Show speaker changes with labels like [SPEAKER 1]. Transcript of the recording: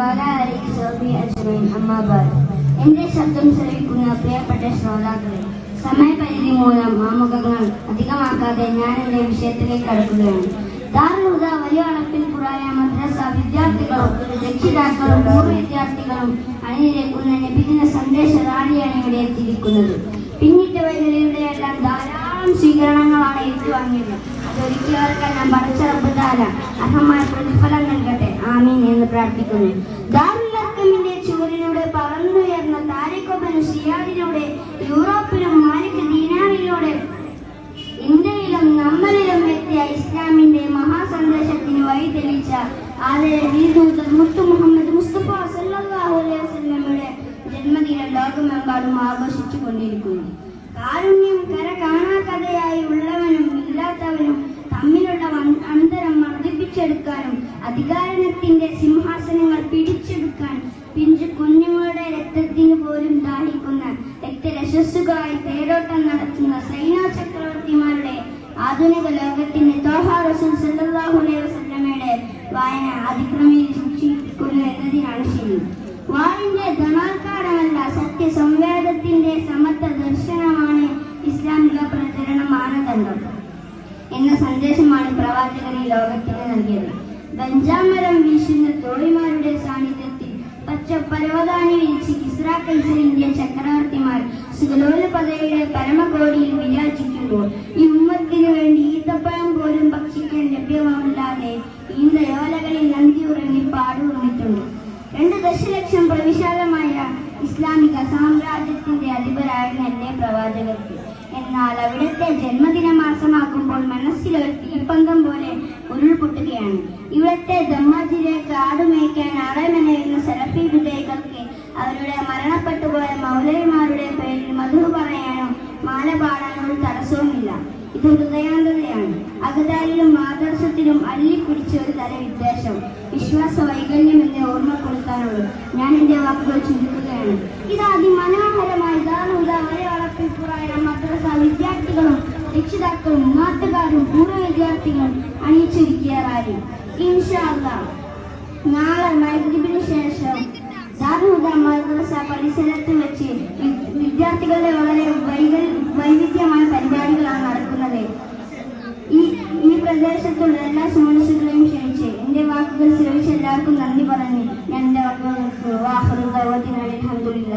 [SPEAKER 1] വാല അലൈഹി സ്വഹബി അജ്മഈൻ അമ്മാ ബഅദ് എന്റെ ശബ്ദം ശ്രവിക്കുന്ന പ്രിയപ്പെട്ട ശ്രോതാക്കളെ സമയപരിധി മൂലം ആമുഖങ്ങൾ അധികമാക്കാതെ ഞാൻ എന്റെ വിഷയത്തിലേക്ക് കടക്കുകയാണ്. ദാറുൽ വലിയ അളപ്പിൽ കുറായ മദ്രസ വിദ്യാർത്ഥികളും രക്ഷിതാക്കളും പൂർവ വിദ്യാർത്ഥികളും അണിനിരക്കുന്ന നബിദിന സന്ദേശ റാലിയാണ് ഇവിടെ എത്തിയിരിക്കുന്നത്. പിന്നിട്ട വൈകലിയുടെ എല്ലാം ധാരാളം സ്വീകരണങ്ങളാണ് ഏറ്റുവാങ്ങിയത്. അതൊരിക്കലും പടച്ചറപ്പുതാല അർഹമായ പ്രതിഫലം നൽകട്ടെ. ആമീൻ എന്ന് പ്രാർത്ഥിക്കുന്നു. ദാരുലക്കമിന്റെ ചുവരിലൂടെ പറന്നുയർന്ന താരക്കൊപ്പനും ഷിയാദിലൂടെ യൂറോപ്പിലും മാലിക് ദീനാറിലൂടെ ഇന്ത്യയിലും നമ്മളിലും എത്തിയ ഇസ്ലാമിന്റെ മഹാസന്ദേശത്തിന് വഴി തെളിയിച്ച ആദര വീദൂതൻ മുത്തു മുഹമ്മദ് മുസ്തഫ സല്ലല്ലാഹു അലൈഹി വസല്ലമയുടെ ജന്മദിനം ലോകമെമ്പാടും ആഘോഷിച്ചു കൊണ്ടിരിക്കുന്നു കാരുണ്യം കര കാണാ കഥയായി ഇല്ലാത്തവനും അധികാരത്തിന്റെ സിംഹാസനങ്ങൾ പിടിച്ചെടുക്കാൻ പിഞ്ചു കുഞ്ഞുങ്ങളുടെ രക്തത്തിന് പോലും ദാഹിക്കുന്ന രക്തരശസ്സുകളായി തേരോട്ടം നടത്തുന്ന സൈനാ ചക്രവർത്തിമാരുടെ ആധുനിക ലോകത്തിന്റെ തോഹ റസൂൽ വായന അതിക്രമയിൽ സൂക്ഷിക്കുന്നു എന്നതിനാണ് ശരി. വാളിന്റെ ധനാൽക്കാരമല്ല സത്യസംവേദത്തിന്റെ സമത്വ ദർശനമാണ് ഇസ്ലാമിക പ്രചരണ മാനദണ്ഡം എന്ന സന്ദേശമാണ് പ്രവാചകൻ ഈ ലോകത്തിന് നൽകിയത്. ബഞ്ചാമരം വീശുന്ന തോളിമാരുടെ സാന്നിധ്യത്തിൽ പച്ച പരവതാനി വിരിച്ച് ഇസ്ര ചക്രവർത്തിമാർ ചക്രവർത്തിമാർ സുഗലോലപതയുടെ പരമകോടിയിൽ വിരാജിക്കുമ്പോൾ ഈ ഉമ്മത്തിന് വേണ്ടി ഈത്തപ്പഴം പോലും ഭക്ഷിക്കാൻ ലഭ്യമാവില്ലാതെ ഈ ദയോലകളിൽ നന്ദി ഉറങ്ങി പാടുവന്നിട്ടുണ്ട് രണ്ട് ദശലക്ഷം പ്രവിശാലമായ ഇസ്ലാമിക സാമ്രാജ്യത്തിന്റെ അധിപരായിരുന്നു എന്നെ പ്രവാചകർക്ക്. എന്നാൽ അവിടുത്തെ ജന്മദിന മാസമാകുമ്പോൾ മനസ്സിലൊരു തീപ്പന്തം പോലെ ഉരുൾപൊട്ടുകയാണ്. ഇവിടുത്തെ കാട് മേയ്ക്കാൻ ആളമെന്നയുന്ന സെലഫി വിജയികൾക്ക് അവരുടെ മരണപ്പെട്ടുപോയ മൗലവിമാരുടെ പേരിൽ മധു പറയാനോ മാല പാടാനോ തടസ്സവുമില്ല. ഇത് ഹൃദയാന്തതയാണ്. അകതാരിലും ആദർശത്തിലും അല്ലിപ്പിടിച്ച ഒരു തല വിദ്വേഷം വിശ്വാസ വൈകല്യം എന്നെ ഓർമ്മപ്പെടുത്താനുള്ളൂ. ഞാൻ എന്റെ വാക്കുകൾ ചിന്തിക്കുകയാണ് ഇത് അതിമനോഹരമായി വരെ വളർത്തിപ്പുറായ മദ്രസ വിദ്യാർത്ഥികളും രക്ഷിതാക്കളും വിദ്യാർത്ഥികളും അണിയിച്ചൊരുക്കിയ റാലി ഇൻഷാ അല്ലാഹ് നാളെ മൈദ്രിബിന് ശേഷം ദാറുദ മദ്രസ പരിസരത്ത് വെച്ച് വിദ്യാർത്ഥികളുടെ വളരെ വൈവിധ്യമായ പരിപാടികളാണ് നടക്കുന്നത്. ഈ ഈ പ്രദേശത്തുള്ള എല്ലാ സുമനസുകളെയും ക്ഷണിച്ച് എന്റെ വാക്കുകൾ ശ്രമിച്ച എല്ലാവർക്കും നന്ദി പറഞ്ഞ് ഞാൻ എന്റെ വാക്കുകൾ അസ്സലാമലൈക്കും വാഹറുദ്ദീൻ അലഹമുല്ല